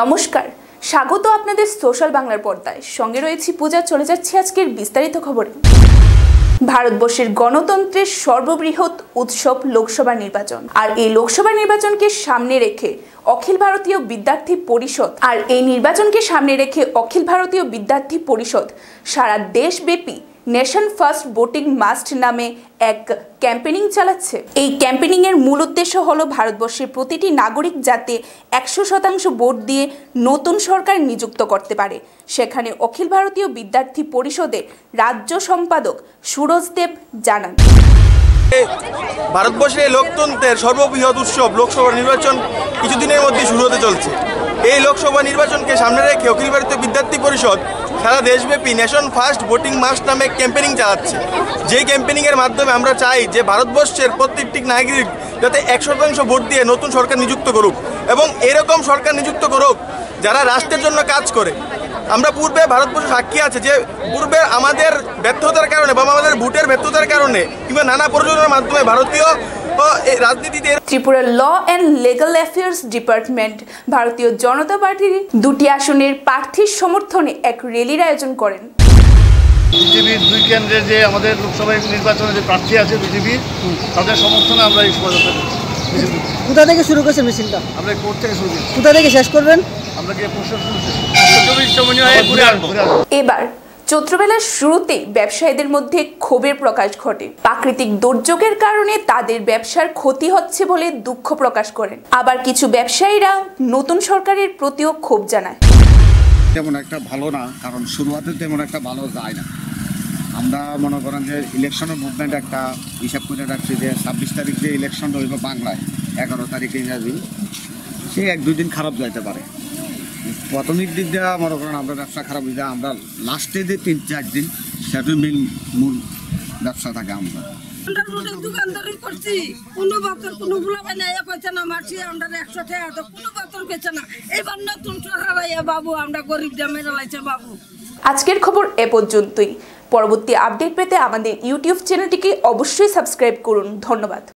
নমস্কার। স্বাগত আপনাদের সোশ্যাল বাংলার পর্দায়। সঙ্গে রয়েছি পূজা, চলে যাচ্ছে আজকের বিস্তারিত খবরে। ভারতবর্ষের গণতন্ত্রের সর্ববৃহৎ উৎসব লোকসভা নির্বাচন। আর এই লোকসভা নির্বাচনকে সামনে রেখে অখিল ভারতীয় বিদ্যার্থী পরিষদ আর এই নির্বাচনকে সামনে রেখে অখিল ভারতীয় বিদ্যার্থী পরিষদ সারা দেশব্যাপী নেশন ফার্স্ট বোটিং মাস্ট নামে এক ক্যাম্পেনিং চালাচ্ছে। এই ক্যাম্পেনিং এর মূল উদ্দেশ্য হলো ভারতবর্ষের প্রতিটি নাগরিক যাতে একশো শতাংশ ভোট দিয়ে নতুন সরকার নিযুক্ত করতে পারে। সেখানে অখিল ভারতীয় বিদ্যার্থী পরিষদের রাজ্য সম্পাদক সুরজ দেব জানান। ভারতবর্ষের লোকতন্ত্রের সর্ববৃহৎ উৎসব লোকসভা নির্বাচন কিছুদিনের মধ্যে শুরু হতে চলছে। এই লোকসভা নির্বাচনকে সামনে রেখে অখিল ভারতীয় বিদ্যার্থী পরিষদ সারা দেশব্যাপী নেশন ফার্স্ট ভোটিং মাস্ট নামে ক্যাম্পেনিং চালাচ্ছে। যেই ক্যাম্পেনিংয়ের মাধ্যমে আমরা চাই যে ভারতবর্ষের প্রত্যেকটি নাগরিক যাতে এক শতাংশ ভোট দিয়ে নতুন সরকার নিযুক্ত করুক এবং এরকম সরকার নিযুক্ত করুক যারা রাষ্ট্রের জন্য কাজ করে। আমরা পূর্বে ভারতবর্ষ সাক্ষী আছে যে পূর্বে আমাদের ব্যর্থতার কারণে বা আমাদের ভোটের ব্যর্থতার কারণে কিংবা নানা প্রযোজনার মাধ্যমে ভারতীয় রাজনীতিতে Tripura law and legal affairs department ভারতীয় জনতা পার্টির দুটি আসনের প্রার্থীর সমর্থনে এক র্যালির আয়োজন করেন। বিজেপির দুই কেন্দ্রে যে আমাদের লোকসভা নির্বাচনে যে প্রার্থী আছে বিজেপি তাদের সমর্থনে আমরা এই শোভাযাত্রা করছি কোথা থেকে শুরু করছে মিছিলটা আমরা কোর্ট থেকে শুরু করছি। কোথা থেকে শেষ করবেন? আমরা ঘুরে আসব। এবার চৈত্রবেলার শুরুতেই ব্যবসায়ীদের মধ্যে ক্ষোভের প্রকাশ ঘটে। প্রাকৃতিক দুর্যোগের কারণে তাদের ব্যবসার ক্ষতি হচ্ছে বলে দুঃখ প্রকাশ করেন। আবার কিছু ব্যবসায়ীরা নতুন সরকারের প্রতিও ক্ষোভ জানায়। তেমন একটা ভালো না, কারণ শুরুয়াতে তেমন একটা ভালো যায় না। আমরা মনে করেন যে ইলেকশনের মুভমেন্ট একটা হিসাব করে রাখছি যে ছাব্বিশ তারিখ যে ইলেকশন রইব বাংলায়, এগারো তারিখে ইংরাজি সে এক দুই দিন খারাপ যাইতে পারে। প্রাথমিক দিক দিয়ে মনে করেন আমরা ব্যবসা খারাপ হয়ে যায় আমরা লাস্টে যে তিন চার দিন সেটা মেন মূল ব্যবসা থাকে আমরা আমরা দোকানদারি করছি কোনো বছর কোনো গুলাবে নাই কইছে না আমরা একশো টাকা তো কোনো বছর না। এবার নতুন বাবু আমরা গরিব জামে লাইছে বাবু। আজকের খবর এ পর্যন্তই। পরবর্তী আপডেট পেতে আমাদের ইউটিউব চ্যানেলটিকে অবশ্যই সাবস্ক্রাইব করুন। ধন্যবাদ।